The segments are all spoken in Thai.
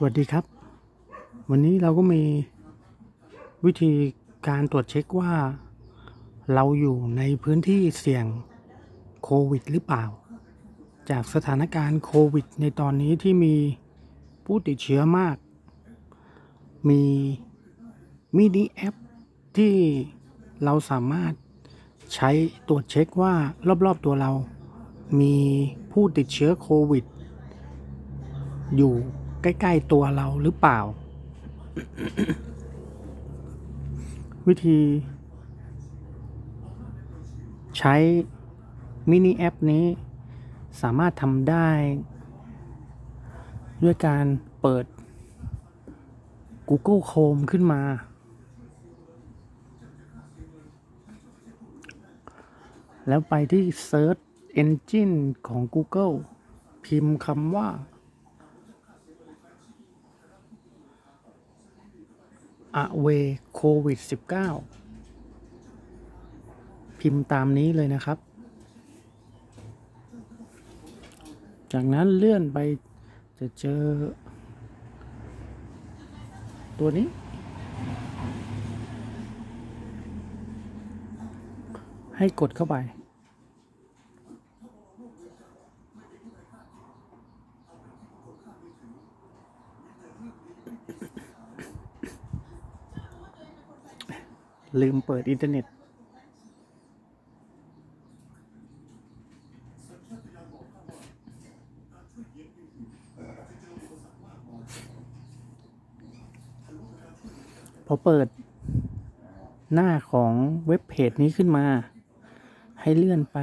สวัสดีครับ วันนี้เราก็มีวิธีการตรวจเช็คว่า เราอยู่ในพื้นที่เสี่ยงโควิดหรือเปล่า จากสถานการณ์โควิด ในตอนนี้ที่มีผู้ติดเชื้อมาก มีมินิแอปที่เราสามารถใช้ตรวจเช็คว่ารอบๆตัวเรา มีผู้ติดเชื้อโควิด อยู่ ใกล้ ๆ ตัวเราหรือเปล่า วิธี ใช้มินิแอปนี้ สามารถทำได้ ด้วยการเปิด Google Chrome ขึ้นมา แล้วไปที่ Search Engine ของ Google พิมพ์คำว่า away covid 19 พิมพ์ตามนี้เลยนะครับ จากนั้นเลื่อนไปจะเจอ ตัวนี้ ให้กดเข้าไป ลืมเปิดอินเทอร์เน็ต พอเปิดหน้าของเว็บเพจนี้ขึ้นมา ให้เลื่อนไป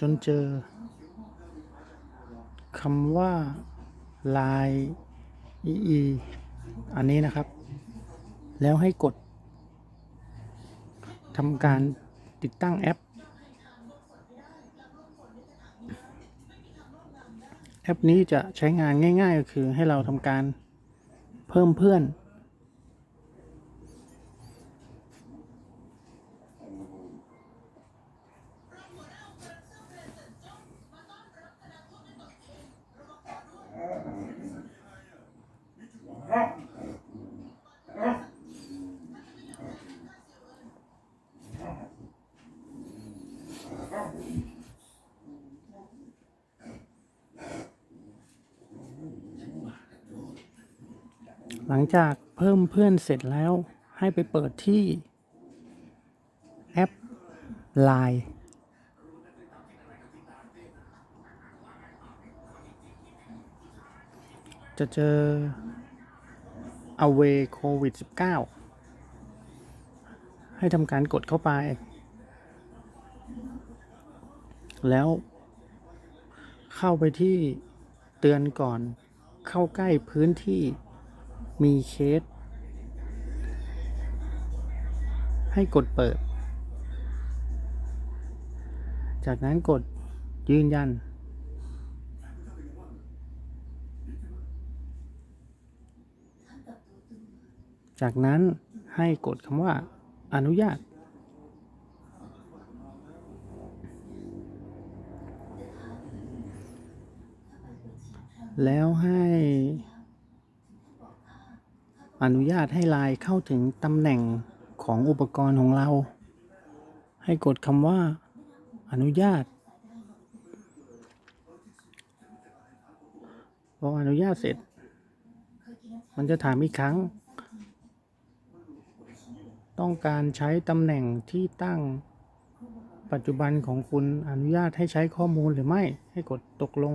จนเจอคำว่า Line EE อันนี้นะครับ แล้วให้กดทำการติดตั้งแอป แอปนี้จะใช้งานง่าย ๆ ก็คือให้เราทำการเพิ่มเพื่อน หลังจากเพิ่มเพื่อนเสร็จแล้วให้ไปเปิดที่แอป Line จะเจอ Away COVID 19 ให้ทำการกดเข้าไป แล้วเข้าไปที่เตือนก่อนเข้าใกล้พื้นที่มีเคส ให้กดเปิด จากนั้นกดยืนยัน จากนั้นให้กดคำว่าอนุญาต แล้วให้อนุญาตให้ไลน์เข้าถึงตำแหน่งของอุปกรณ์ของเรา ให้กดคำว่า อนุญาตพออนุญาตเสร็จ มันจะถามอีกครั้ง ต้องการใช้ตำแหน่งที่ตั้งปัจจุบันของคุณอนุญาตให้ใช้ข้อมูลหรือไม่ ให้กดตกลง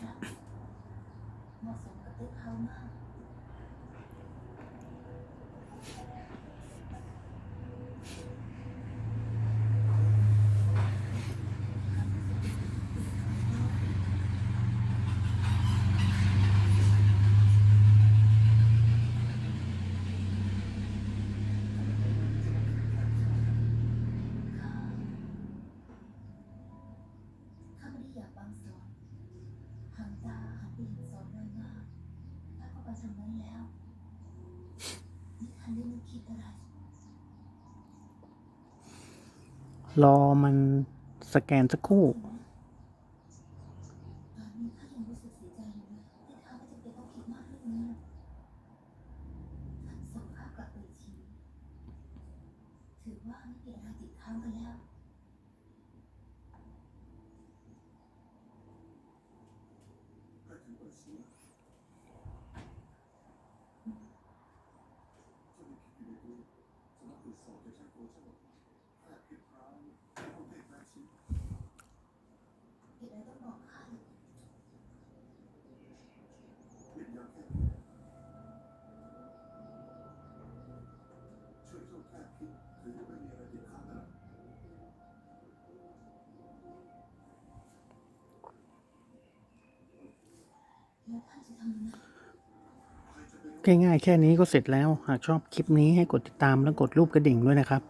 ก็ไปทางนั้นแล้วไม่ทันได้นึกคิดอะไร รอมันสแกนสักครู่ ตอนนี้ข้ายังรู้สึกเสียใจอยู่นะที่ข้าไม่จำเป็นต้องคิดมากเรื่องนี้ท่านส่งข้ากลับไปทีถือว่าไม่มีอะไรติดค้างกันแล้วเห็ ง่ายๆแค่นี้ก็เสร็จแล้ว หากชอบคลิปนี้ให้กดติดตามและกดรูปกระดิ่งด้วยนะครับ